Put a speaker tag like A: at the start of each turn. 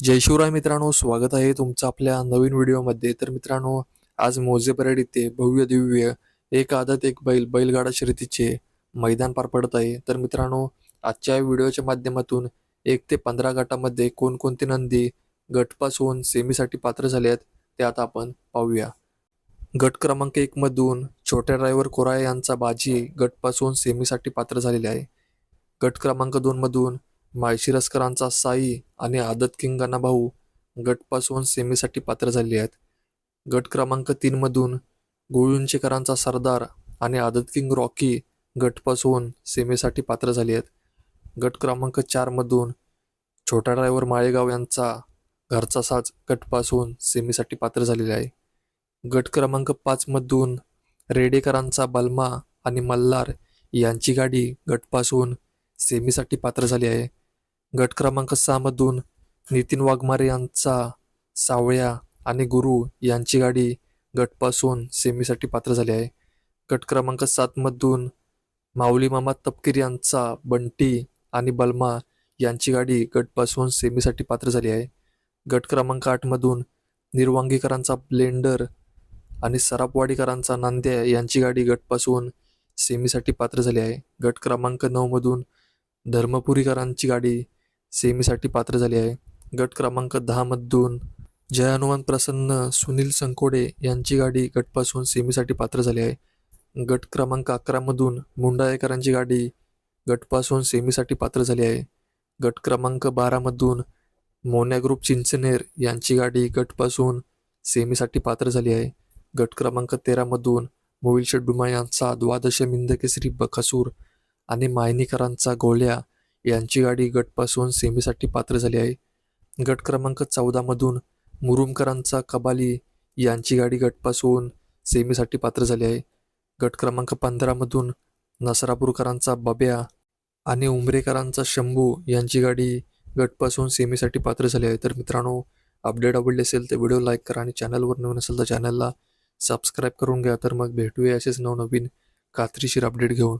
A: जय शिवराय मित्रांनो स्वागत आहे तुमचं आपल्या नवीन व्हिडिओमध्ये. तर मित्रांनो आज मोजे परेड भव्य दिव्य एक आदत एक बैल बैलगाडा शर्यतीचे मैदान पार पडत आहे. तर मित्रांनो आजच्या व्हिडिओच्या माध्यमातून एक ते पंधरा गटामध्ये कोणकोणते नंदी गटपासून सेमीसाठी पात्र झाले आहेत ते आता आपण पाहूया. गट क्रमांक एकमधून छोट्या ड्रायव्हर कोराळे यांचा बाजी गटपासून सेमीसाठी पात्र झालेले आहे. गट क्रमांक दोनमधून माळशिरसकरांचा साई आणि आदत किंग भाऊ गटपासून सेमीसाठी पात्र झाले आहेत. गट क्रमांक तीनमधून गोळुंचेकरांचा गुळुंचेकरांचा सरदार आणि आदत किंग रॉकी गटपासून सेमीसाठी पात्र झाले आहेत. गट क्रमांक चारमधून छोटा ड्रायव्हर माळेगाव यांचा घरचा साज गटपासून सेमीसाठी पात्र झालेला आहे. गट क्रमांक पाचमधून रेडेकरांचा बलमा आणि मल्हार यांची गाडी गटपासून सेमीसाठी पात्र झाली आहे. गट क्रमांक सहामधून नितीन वाघमारे यांचा सावळ्या आणि गुरु यांची गाडी गटपासून सेमीसाठी पात्र झाली आहे. गट क्रमांक सातमधून माऊली मामा तपकीर यांचा बंटी आणि बलमा यांची गाडी गटपासून सेमीसाठी पात्र झाली आहे. गट क्रमांक आठमधून निर्वांगीकरांचा ब्लेंडर आणि सरापवाडीकरांचा नांद्या यांची गाडी गटपासून सेमीसाठी पात्र झाली आहे. गट क्रमांक नऊमधून धर्मपुरीकरांची गाडी सेमीसाठी पात्र झाली आहे. गट क्रमांक दहामधून जय हनुमान प्रसन्न सुनील संकोडे यांची गाडी गटपासून सेमीसाठी पात्र झाली आहे. गट क्रमांक अकरामधून मुंडाळेकरांची गाडी गटपासून सेमीसाठी पात्र झाली आहे. गट क्रमांक बारामधून मोन्या ग्रुप चिंचनेर यांची गाडी गटपासून सेमीसाठी पात्र झाली आहे. गट क्रमांक तेरामधून मोविल शेड्डुमा यांचा द्वादश मिंद केसरी बकासूर आणि मायनीकरांचा गोळ्या यांची गाडी गटपासून सेमीसाठी पात्र झाली आहे. गट क्रमांक चौदामधून मुरुमकरांचा कबाली यांची गाडी गटपासून सेमीसाठी पात्र झाली आहे. गट क्रमांक पंधरामधून नसरापूरकरांचा बब्या आणि उमरेकरांचा शंभू यांची गाडी गटपासून सेमीसाठी पात्र झाली आहे. तर मित्रांनो अपडेट आवडले असेल तर व्हिडिओ लाईक करा आणि चॅनलवर नवीन असेल तर चॅनलला सबस्क्राईब करून घ्या. तर मग भेटूया असेच नवनवीन कात्रीशीर अपडेट घेऊन.